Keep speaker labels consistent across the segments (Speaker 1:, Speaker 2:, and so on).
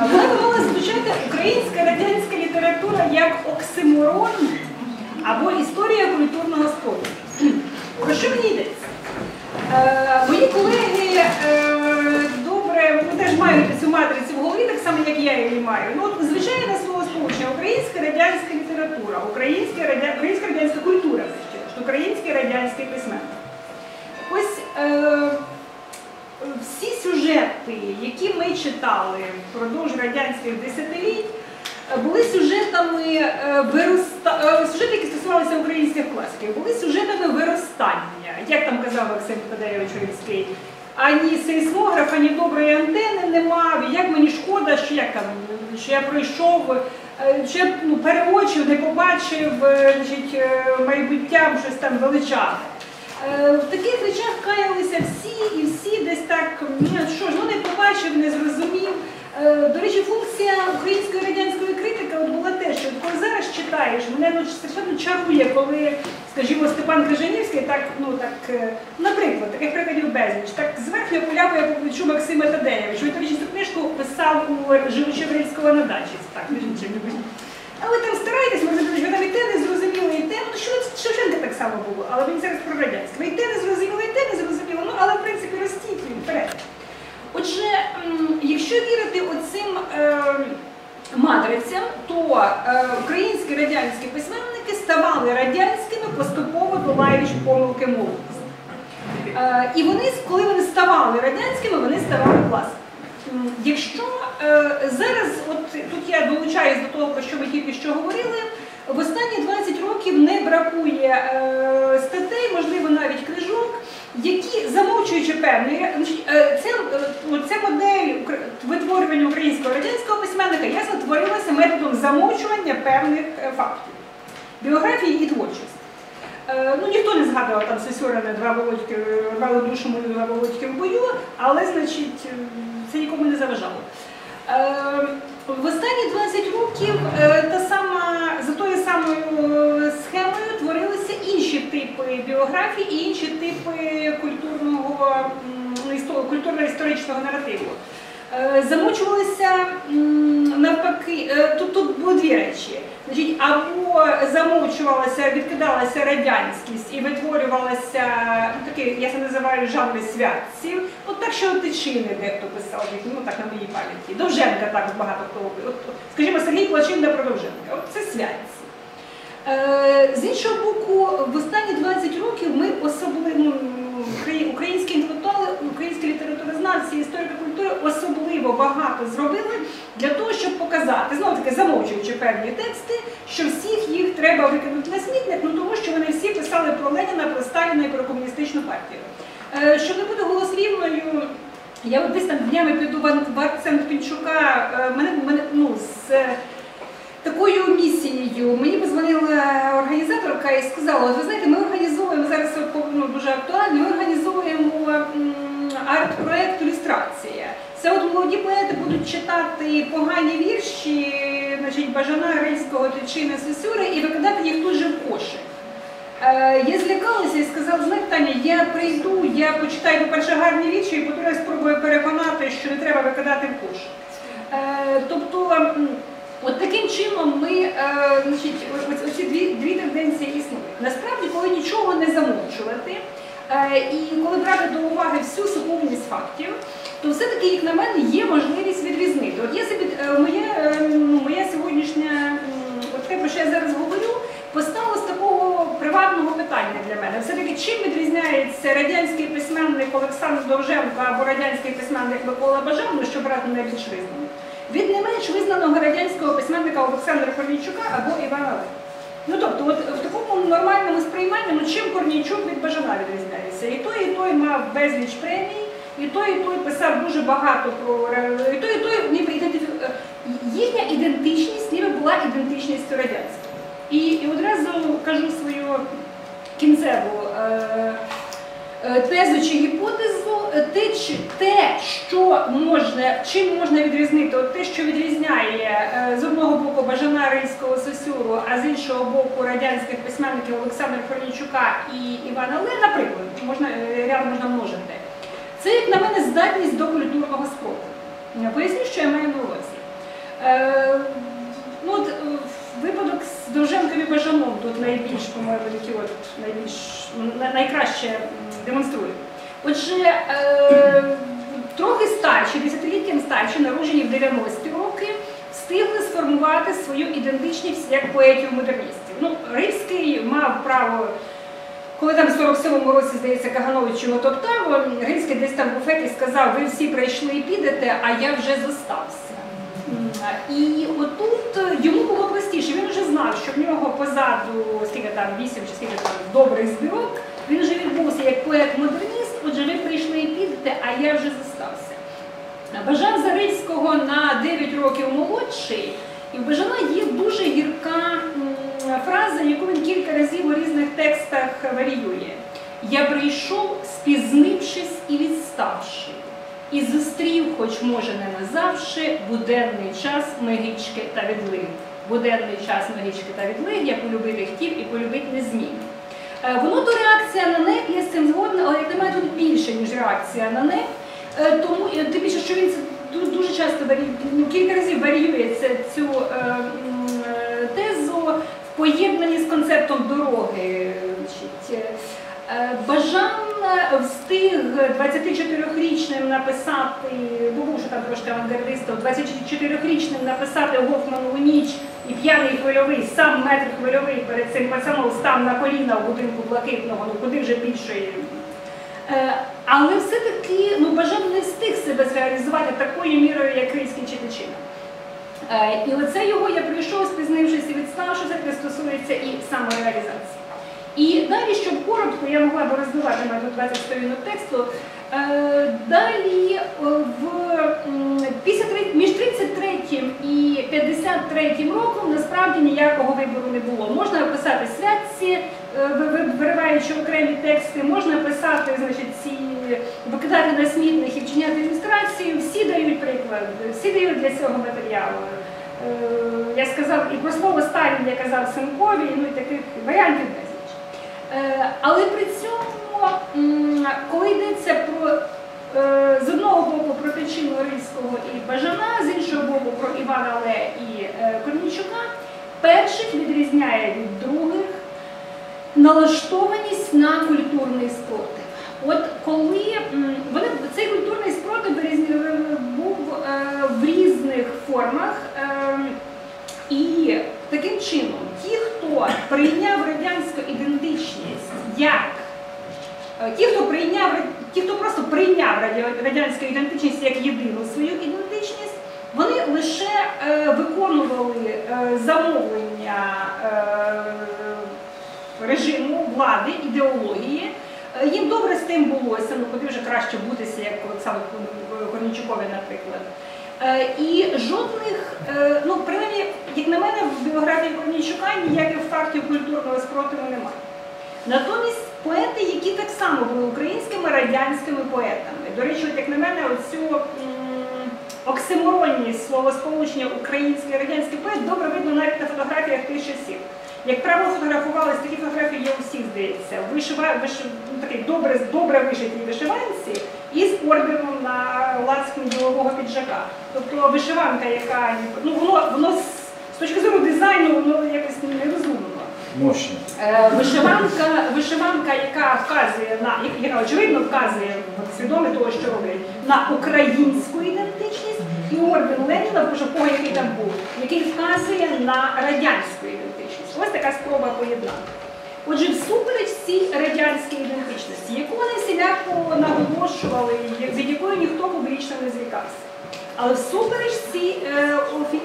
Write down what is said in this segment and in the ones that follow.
Speaker 1: Вона би звучати українська радянська література як оксиморон або історія культурного спорту. Про що мені йдеться? Е, мої колеги е, добре, вони теж мають цю матрицю в голові, так само, як я її маю. Ну, от, звичайне слово сполучення українська радянська література, українська, радя... українська радянська культура, ще, український радянський письменник. Ось е, сюжети, які ми читали впродовж радянських десятиліть, е, були сюжетами е, е, сюжети, які стосувалися українських класиків, були сюжетами виростання, як там казав Максим Федорович Рильський. Ані сейсмографа, ані доброї антени не мав. І як мені шкода, що там, що я пройшов, що я ну, переочив, не побачив значить, майбуттям щось там величаве. Е, В таких речах каялися всі і всі десь так, що ж, ну не побачив, не зрозумів. Е, До речі, функція української радянської критики от була те, що коли зараз читаєш, мене ну, страшенно чарує, коли, скажімо, Степан Крижанівський, так, ну так, е, наприклад, таких прикладів безліч, так зверху поляви я покличу Максима Тадеєвича. Він, до речі, цю книжку писав у живучи в на дачі. Так, між іншим. А ви там стараєтесь, може, ви і те не зрозуміли, і те, ну що Шевченка так само було, але він зараз про радянське. Ви і те не зрозуміли, і те не зрозуміло, ну але в принципі ростіть він вперед. Отже, м, якщо вірити оцим е, матрицям, е, українські радянські письменники ставали радянськими, поступово долаючи помилки молодості. Е, і коли вони ставали радянськими, вони ставали класиками. Якщо е, зараз, от тут я долучаюсь до того, про що ми тільки що говорили, в останні 20 років не бракує статей, можливо, навіть книжок, які замовчуючи е, це, е, ця модель витворювання українського радянського письменника ясно творилася методом замовчування певних е, фактів, біографії і творчості. Е, Ну, ніхто не згадував там Сесюрина два володьки, рвали душу мою два володьки в бою, але, значить, е, це нікому не заважало. В останні 20 років та сама, за тою самою схемою типи біографій і інші типи культурного, культурно-історичного наративу. Е, Замучувалися навпаки, е, тут, тут було дві речі. Значить, або замовчувалася, відкидалася радянськість і витворювалася ну, такі, я це називаю жанри святців. От так, що тичини дехто писав, ну так на моїй пам'яті. Довженка так багато хто скажімо, Сергій Плачинда про Довженка. От це святці. Е, З іншого боку, в останні 20 років ми особливо ну, украї- українські інтелектуали, українські літературознавці, історики культури особливо багато зробили для того, щоб показати, знову таки замовчуючи певні тексти, що всіх їх треба викинути на смітник, ну тому що вони всі писали про Леніна, про Сталіна і про комуністичну партію. Е, Щоб не бути голослівною, я от десь там днями піду в акцент Пінчука, е, мене, мене ну, з такою місією. Мені позвонила організаторка і сказала, ви знаєте, ми організовуємо зараз ну, дуже актуально, ми організовуємо арт-проект ілюстрація. Це от молоді поети будуть читати погані вірші, значить, Бажана Рильського Тичини Сесюри і викидати їх тут же в кошик. Е, Я злякалася і сказала, знаєте, Таня, я прийду, я почитаю, по-перше, гарні вірші, і по-друге, спробую переконати, що не треба викидати в кошик. Е, Тобто, от таким чином ми, е, значить, оці дві, дві тенденції існують. Насправді, коли нічого не замовчувати, е, і коли брати до уваги всю сукупність фактів, то все-таки, як на мене, є можливість відрізнити. От є собі е, моя, е, ну, моя сьогоднішня, от те, про що я зараз говорю, постало з такого приватного питання для мене. Все-таки чим відрізняється радянський письменник Олександр Довженко або радянський письменник Микола Бажан, що брати найбільш визнаний, від не менш визнаного радянського письменника Олександра Корнійчука або Івана Лева. Ну тобто, от в такому нормальному сприйманні, ну чим Корнійчук від Бажана відрізняється? І той, і той мав безліч премій, і той, і той писав дуже багато про і той, і той ніби ідентифі... е, їхня ідентичність ніби була ідентичністю радянською. І, і одразу кажу свою кінцеву е, тезу чи гіпотезу, е, те, що можна, чим можна відрізнити, от те, що відрізняє е, з одного боку Бажана Рильського Сосюру, а з іншого боку радянських письменників Олександра Корнійчука і Івана Ле, наприклад, можна е, ряд можна множити. Це, як на мене, здатність до культурного спорту. Поясню, що я маю на увазі. Найбільш, по-моєму, от найбільш найкраще м, демонструють. Отже, е, трохи старші, десятиліттям старші, народжені в 90-ті роки, встигли сформувати свою ідентичність як поетів-модерністів. Ну, Рильський мав право коли там в 47-му році, здається, Каганович його топтав, Гринський десь там в буфеті сказав, ви всі прийшли і підете, а я вже зостався. І отут е, йому було простіше, він вже знав, що в нього позаду, скільки там, вісім чи скільки там добрих збірок, він вже відбувся як поет-модерніст, отже, ви прийшли і підете, а я вже зостався. Бажан Зарицького на 9 років молодший, і в Бажана є дуже гірка фраза, яку він кілька разів у різних текстах варіює. Я прийшов, спізнившись і відставши, і зустрів, хоч може не назавше, буденний час мегічки та відлиг. Буденний час мегічки та відлиг, я полюбити хотів і полюбити не зміг. Е, Воно то реакція на НЕП, я з цим згодна, але як мене тут більше, ніж реакція на НЕП. Е, Тому е, тим більше, що він це дуже часто ну, кілька разів варіює цю тезу в поєднанні з концептом дороги. Е, Бажан встиг 24-річним написати, був що там трошки авангардистом, 24-річним написати Гофману ніч і п'яний хвильовий, сам метр хвильовий перед цим пацаном став на коліна в будинку блакитного, ну куди вже більшої. Е, Але все-таки ну, Бажан не встиг себе зреалізувати такою мірою, як Крийський чи Тичина. Е, І оце його я прийшов, спізнившись і відставши, це стосується і самореалізації. І далі, щоб коротко, я могла би роздавати на 20 сторінок тексту. е, Далі е, в, між 33 і 53 роком насправді ніякого вибору не було. Можна писати святці, е, ви- ви- вириваючи окремі тексти, можна писати, значить, ці викидати на смітних і вчиняти ілюстрацію. Всі дають приклад, всі дають для цього матеріалу. Я сказав і про слово Сталін я казав Сенкові, ну і таких варіантів безліч. Е, Але при цьому, коли йдеться про е, з одного боку про Тичину Рильського і Бажана, з іншого боку про Івана Ле і е, Корнійчука, перших відрізняє від других налаштованість на культурний спротив. От коли вони цей культурний спротив був в різних формах. е, і таким чином, прийняв радянську ідентичність як е, ті, хто прийняв ті, хто просто прийняв радянську ідентичність як єдину свою ідентичність, вони лише е, виконували е, замовлення режиму влади, ідеології. Їм добре з тим булося, ну куди вже краще бутися, як Олександру Корнічукові, наприклад. Е, І жодних, е, ну принаймні, як на мене, в біографії Корнійчука ніяких фактів культурного спротиву немає. Натомість поети, які так само були українськими радянськими поетами. До речі, от як на мене, оцю оксиморонність словосполучення український і радянський поет добре видно навіть на фотографіях тих часів. Як правило, фотографувалися такі фотографії, є у всіх здається. Вишива, виш, ну, такий добре, добре вишитій вишиванці і з орденом на лацкані ділового піджака. Тобто вишиванка, яка ну воно воно з, точки зору дизайну, воно якось нерозумно.
Speaker 2: Мощно.
Speaker 1: Е, Вишиванка, вишиванка, яка вказує на яка очевидно вказує свідомо того, що роблять на українську ідентичність, і орден Леніна, Божопого, який там був, який вказує на радянську ідентичність. Ось така спроба поєднати. Отже, всупереч цій радянській ідентичності, яку вони всіляко наголошували, від якої ніхто публічно не звікався. Але всупереч цій е,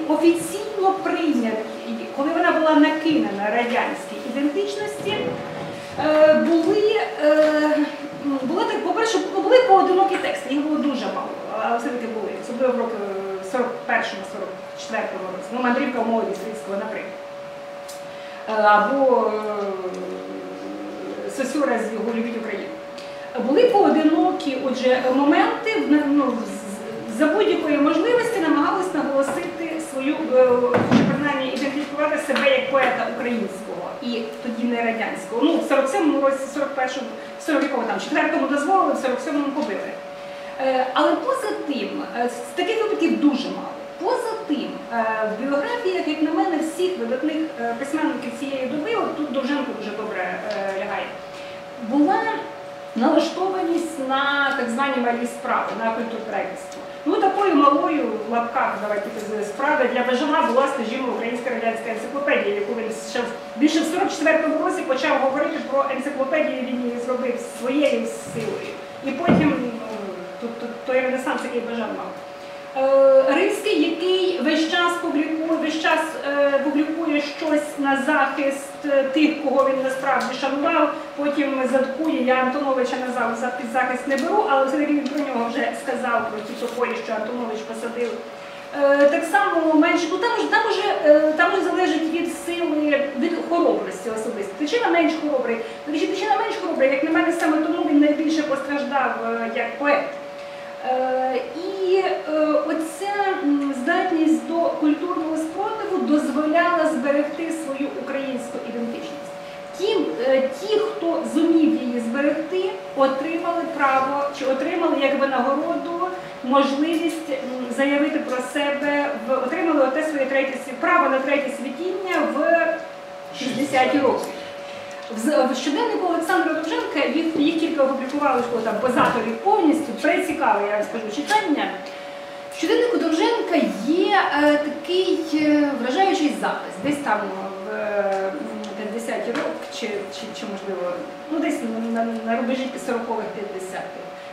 Speaker 1: офіційно прийнятій, коли вона була накинена радянській ідентичності, е, були, е, були по-перше, були поодинокі тексти, їх було дуже мало, але все-таки були, особливо в роки 41-44 році. Ну, мандрівка молоді Стрільського, наприклад. Е, Або е, Сосюра з його любить Україну. Були поодинокі отже, моменти, ну, за будь-якої можливості намагались наголосити свою, е, чи принаймні ідентифікувати себе як поета українського і тоді не радянського. Ну, в 47-му році, 41-му, 40-му, там, 4-му дозволили, в 47-му побили. Але поза тим, таких випадків дуже мало. Поза тим, е, в біографіях, як на мене, всіх видатних е, письменників цієї доби, от тут Довженко дуже добре е, лягає, була налаштованість на так звані малі справи, на культурпредництво. Ну такою малою в лапках давайте справи для Бажана була, скажімо, українська радянська енциклопедія, яку він ще більше в 44-му році почав говорити про енциклопедію, він її зробив своєю силою. І потім ну, тут, тут той ренесанс, який Бажан мав. Е, Римський, який весь час публікує, весь час е, публікує щось на захист е, тих, кого він насправді шанував. Потім заткує. Я Антоновича назвав за під захист не беру, але все-таки він про нього вже сказав про ті тополі, що Антонович посадив. Так само менше, ну там вже там уже там вже залежить від сили, від хоробрості особисто. Тичина менш хоробрий. Тичина менш хоробрий, як на мене, саме тому він найбільше постраждав як поет. Е, І е, оця здатність до культурного спротиву дозволяла зберегти свою українську ідентичність. Ті, е, ті, хто зумів її зберегти, отримали право чи отримали як винагороду можливість заявити про себе, отримали оте своє третє право на третє світіння в 60-ті роки. В щоденнику Олександра Довженка їх, їх тільки опублікували що там позаторів повністю, прецікаве, я вам скажу, читання. В щоденнику Довженка є е, такий е, вражаючий запис, десь там в е, 50-ті роки, чи, чи, чи можливо, ну десь на, на, на рубежі 40-х, 50-х.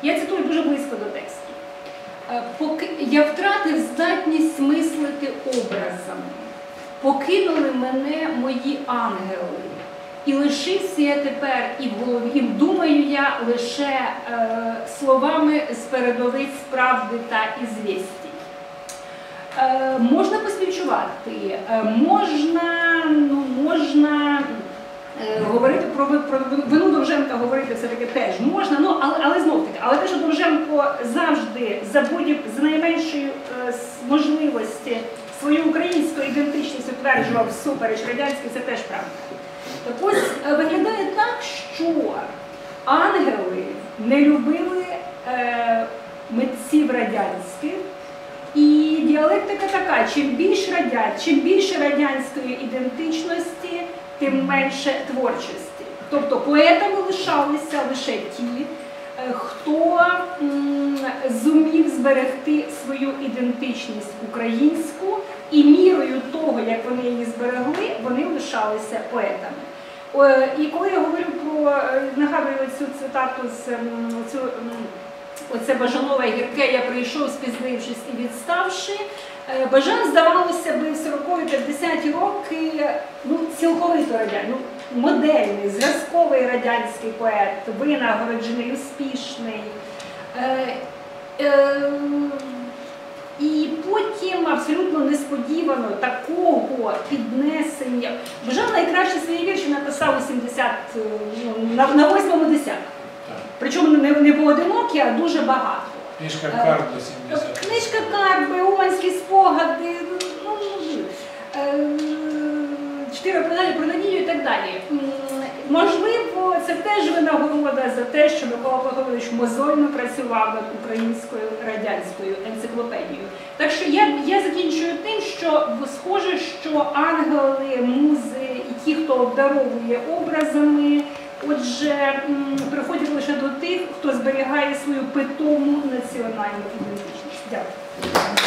Speaker 1: Я цитую дуже близько до тексту. Е, Поки я втратив здатність мислити образами, покинули мене мої ангели. І лишився я тепер і в голові, думаю я лише е, словами з передовиць правди та ізвісті. Е, можна поспівчувати, е, можна, ну, можна е, говорити про, про вину Довженка говорити все-таки теж можна, ну, але, але знов таки, але те, що Довженко завжди за будь за найменшої е, можливості свою українську ідентичність утверджував всупереч радянській, це теж правда. Так ось е, виглядає так, що ангели не любили е, митців радянських, і діалектика така: чим більш радян, чим більше радянської ідентичності, тим менше творчості. Тобто поетами лишалися лише ті, е, хто м, зумів зберегти свою ідентичність українську, і мірою того, як вони її зберегли, вони лишалися поетами. Е, І коли я говорю про е, нагадую цю цитату з цю оце Бажанове гірке, я прийшов, спізнившись і відставши. Е, Бажан, здавалося би, в 40-50-ті роки ну, цілковито радянський, ну, модельний, зразковий радянський поет, винагороджений, успішний. Е, е, і потім абсолютно несподівано такого піднесення. Бажан найкраще свої вірші написав у 70, е, ну, на, на восьмому десятку. Причому не, не поодинокі, а дуже багато.
Speaker 2: Книжка
Speaker 1: Е,
Speaker 2: карт до 70.
Speaker 1: Книжка Карби, Оманські спогади, ну, е, чотири оповідання про надію і так далі. Можливо, це теж винагорода за те, що Микола Павлович мозольно працював над українською радянською енциклопедією. Так що я, я закінчую тим, що схоже, що ангели, музи і ті, хто обдаровує образами, отже, приходять лише до тих, хто зберігає свою питому національну ідентичність. Дякую.